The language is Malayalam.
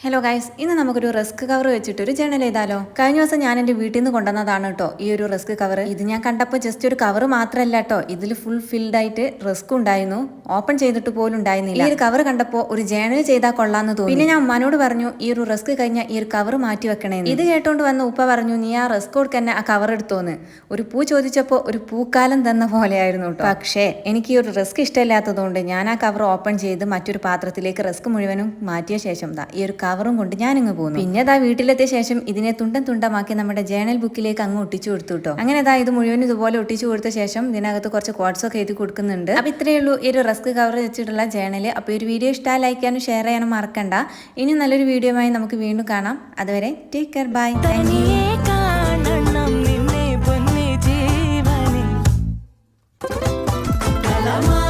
ഹലോ ഗൈസ് ഇന്ന് നമുക്കൊരു റിസ്ക് കവർ വെച്ചിട്ട് ഒരു ജേണൽ ചെയ്താലോ കഴിഞ്ഞ ദിവസം ഞാൻ എന്റെ വീട്ടിൽ നിന്ന് കൊണ്ടുവന്നതാണ് കേട്ടോ ഈ ഒരു റിസ്ക് കവർ ഇത് ഞാൻ കണ്ടപ്പോൾ ജസ്റ്റ് ഒരു കവർ മാത്രമല്ല കേട്ടോ ഇതിൽ ഫുൾ ഫിൽഡ് ആയിട്ട് റിസ്ക് ഉണ്ടായിരുന്നു. ഓപ്പൺ ചെയ്തിട്ട് പോലും ഉണ്ടായിരുന്നില്ല. ഈ ഒരു കവർ കണ്ടപ്പോൾ ഒരു ജേണൽ ചെയ്താൽ കൊള്ളാന്ന് തോന്നി. പിന്നെ ഞാൻ ഉമ്മാനോട് പറഞ്ഞു ഈ ഒരു റിസ്ക് കഴിഞ്ഞാൽ ഈ ഒരു കവർ മാറ്റി വെക്കണേ ഇത് കേട്ടോണ്ട് വന്ന ഉപ്പ പറഞ്ഞു നീ ആ റിസ്ക് കൊടുക്കാൻ ആ കവർ എടുത്തോന്ന്. ഒരു പൂ ചോദിച്ചപ്പോൾ ഒരു പൂക്കാലം തന്ന പോലെയായിരുന്നു കേട്ടോ പക്ഷേ എനിക്ക് ഈ ഒരു റിസ്ക് ഇഷ്ടമില്ലാത്തതുകൊണ്ട് ഞാൻ ആ കവർ ഓപ്പൺ ചെയ്ത് മറ്റൊരു പാത്രത്തിലേക്ക് റിസ്ക് മുഴുവനും മാറ്റിയ ശേഷം ഈ ഒരു കവറും കൊണ്ട് ഞാനിങ്ങ് പോകുന്നു പിന്നെ അതാ വീട്ടിലെത്തിയ ശേഷം ഇതിനെ തുണ്ടം തുണ്ടമാക്കി നമ്മുടെ ജേണൽ ബുക്കിലേക്ക് അങ്ങ് ഒട്ടിച്ചു കൊടുത്തു കേട്ടോ. അങ്ങനെ അതാ ഇത് മുഴുവൻ ഇതുപോലെ ഒട്ടിച്ചു കൊടുത്ത ശേഷം ഇതിനകത്ത് കുറച്ച് കോഡ്സ് ഒക്കെ എഴുതി കൊടുക്കുന്നുണ്ട്. അപ്പൊ ഇത്രയേ ഉള്ളൂ ഈ ഒരു റസ്ക് കവർ വെച്ചിട്ടുള്ള ജേണൽ. അപ്പോൾ ഒരു വീഡിയോ ഇഷ്ടമായി ലൈക്ക് ചെയ്യാനും ഷെയർ ചെയ്യാനും മറക്കണ്ട. ഇനി നല്ലൊരു വീഡിയോയുമായി നമുക്ക് വീണ്ടും കാണാം. അതുവരെ take care. By. I'm on.